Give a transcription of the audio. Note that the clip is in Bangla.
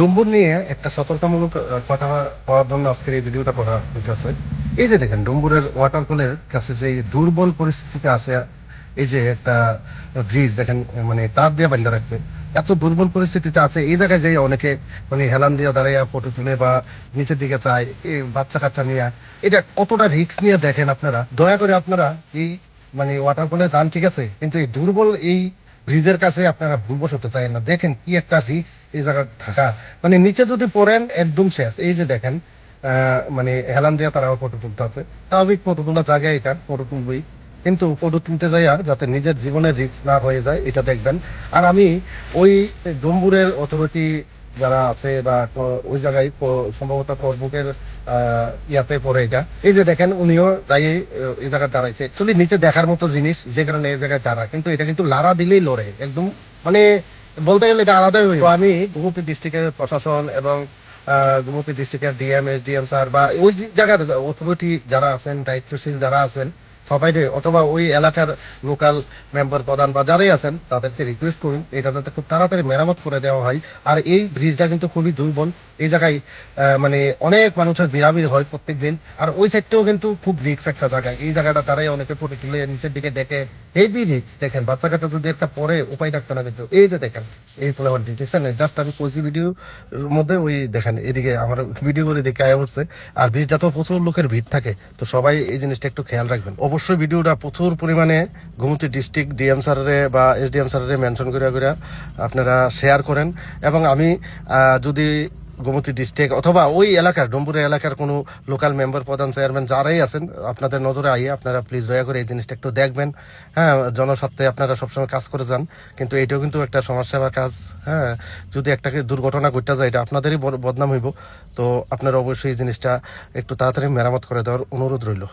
ডুম্বুর নিয়ে একটা সতর্কমূলক কথা পাওয়ার জন্য আজকের এই ভিডিওটা করা হইতেছে। এই যে দেখেন, ডুম্বুরের ওয়াটার পুলের কাছে যে দুর্বল পরিস্থিতিতে আছে, এই যে একটা ব্রিজ দেখেন মানে তার দিয়ে বান্ধা রাখছে। এত দুর্বল পরিস্থিতিতে আছে, এই জায়গায় যে অনেকে মানে হেলান দিয়ে দাঁড়িয়ে ফটো তুলে বা নিচের দিকে চায় এই বাচ্চা কাচ্চা নিয়ে। এটা কতটা রিস্ক নিয়ে দেখেন আপনারা? দয়া করে আপনারা এই মানে ওয়াটার পুলে যান, ঠিক আছে? কিন্তু এই দুর্বল এই ব্রিজের কাছে আপনারা ভুল বসতে চাই না। দেখেন কি একটা রিক্স এই জায়গা থাকা মানে নিচে যদি পড়েন, একদম শেষ। এই যে দেখেন মানে হেলান দিয়ে তারা ফটো তুলতে আছে। স্বাভাবিক ফটো তোলা জায়গায় এটা, ফটো তুলবই। কিন্তু ফটো তুলতে যাইয়া যাতে নিজের জীবনের রিক্স না হয়ে যায়, এটা দেখবেন। আর আমি ওই ডম্বুরের অথরিটি যারা আছে বা ওই জায়গায় সম্ভবত ফেসবুকের ইয়াতে পড়ে এটা। এই যে দেখেন, উনিও যাই এই জায়গায় দাঁড়াইছে। অ্যাকচুয়ালি নিচে দেখার মতো জিনিস, যে কারণে এই জায়গায় দাঁড়া। কিন্তু এটা কিন্তু লারা দিলেই লড়ে, একদম মানে বলতে গেলে এটা আলাদাই হয়ে আমি গুমতি ডিস্ট্রিক্টের প্রশাসন এবং গুমতি ডিস্ট্রিক্টের ডিএম এসডিএম স্যার বা ওই জায়গার অথরিটি যারা আছেন, দায়িত্বশীল যারা আছেন সবাই অথবা ওই এলাকার লোকাল মেম্বার প্রধান বা যারাই আছেন, তাদেরকে রিকোয়েস্ট করুন। এটা যাতে খুব তাড়াতাড়ি মেরামত করে দেওয়া হয়। আর এই ব্রিজটা কিন্তু খুবই দুর্বল। এই জায়গায় মানে অনেক মানুষের ভিড়াভিড় হয় প্রত্যেক দিন আর ওই সাইডটাও কিন্তু খুব রিক্স একটা জায়গা। এই জায়গাটা তারাই অনেকে ফটো তুলে নিচের দিকে দেখে। হেভি রিক্স দেখেন বাচ্চা কাচ্চা যদি একটা পরে উপায় থাকতো না কিন্তু। এই যে দেখেন, এই ফ্লাওয়ার দেখছেন? জাস্ট আমি কইছি ভিডিও মধ্যে ওই দেখেন, এদিকে আমার ভিডিও করে দেখে আয়া উঠছে আর ব্রিজটা তো প্রচুর লোকের ভিড় থাকে। তো সবাই এই জিনিসটা একটু খেয়াল রাখবেন। অবশ্যই ভিডিওটা প্রচুর পরিমাণে গোমতী ডিস্ট্রিক্ট ডিএম স্যারের বা এসডিএম স্যারের মেনশন করে করে আপনারা শেয়ার করেন। এবং আমি যদি গোমতী ডিস্ট্রিক্ট অথবা ওই এলাকার ডম্বুরের এলাকার কোনো লোকাল মেম্বার প্রধান চেয়ারম্যান যারাই আছেন, আপনাদের নজরে আইয়ে আপনারা প্লিজ দয়া করে এই জিনিসটা একটু দেখবেন। হ্যাঁ জনস্বার্থে আপনারা সবসময় কাজ করে যান, কিন্তু এটাও কিন্তু একটা সমাজসেবার কাজ। হ্যাঁ যদি একটা দুর্ঘটনা ঘটতে যায়, এটা আপনাদেরই বদ- বদনাম হইব। তো আপনারা অবশ্যই এই জিনিসটা একটু তাড়াতাড়ি মেরামত করে দেওয়ার অনুরোধ রইল।